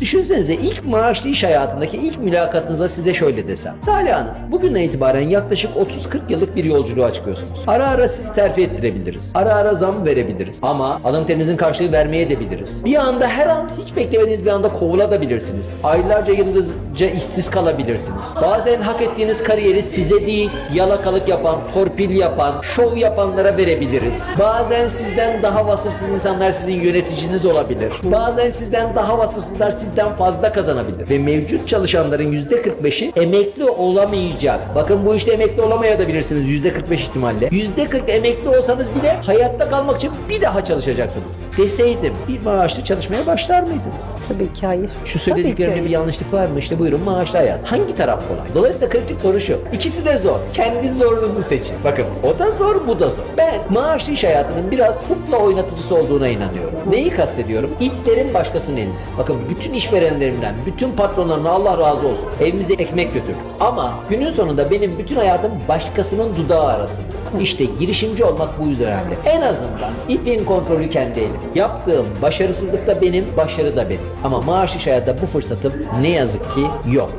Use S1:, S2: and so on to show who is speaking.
S1: Düşünsenize ilk maaşlı iş hayatındaki ilk mülakatınıza size şöyle desem. Salih Hanım, bugünden itibaren yaklaşık 30-40 yıllık bir yolculuğa çıkıyorsunuz. Ara ara sizi terfi ettirebiliriz. Ara ara zam verebiliriz. Ama alın terinizin karşılığı vermeye de biliriz. Bir anda her an hiç beklemediğiniz bir anda kovulabilirsiniz. Aylarca yıldızca işsiz kalabilirsiniz. Bazen hak ettiğiniz kariyeri size değil, yalakalık yapan, torpil yapan, şov yapanlara verebiliriz. Bazen sizden daha vasıfsız insanlar sizin yöneticiniz olabilir. Bazen sizden daha vasıfsızlar sizden fazla kazanabilir. Ve mevcut çalışanların %45'i emekli olamayacak. Bakın bu işte emekli olamayabilirsiniz %45 ihtimalle. %40 emekli olsanız bile hayatta kalmak için bir daha çalışacaksınız. Deseydim bir maaşlı çalışmaya başlar mıydınız?
S2: Tabii ki hayır.
S1: Şu söylediklerimde bir yanlışlık var mı? İşte buyurun maaşlı hayat. Hangi taraf kolay? Dolayısıyla kritik soru şu. İkisi de zor. Kendi zorunuzu seçin. Bakın o da zor bu da zor. Ben maaşlı iş hayatının biraz kukla oynatıcısı olduğuna inanıyorum. Neyi kastediyorum? İplerin başkasının elinde. Bakın bütün işverenlerimden, bütün patronlarımdan Allah razı olsun. Evimize ekmek götür. Ama günün sonunda benim bütün hayatım başkasının dudağı arasında. İşte girişimci olmak bu yüzden önemli. En azından ipin kontrolü kendi elim. Yaptığım başarısızlık da benim, başarı da benim. Ama maaş iş hayatta bu fırsatım ne yazık ki yok.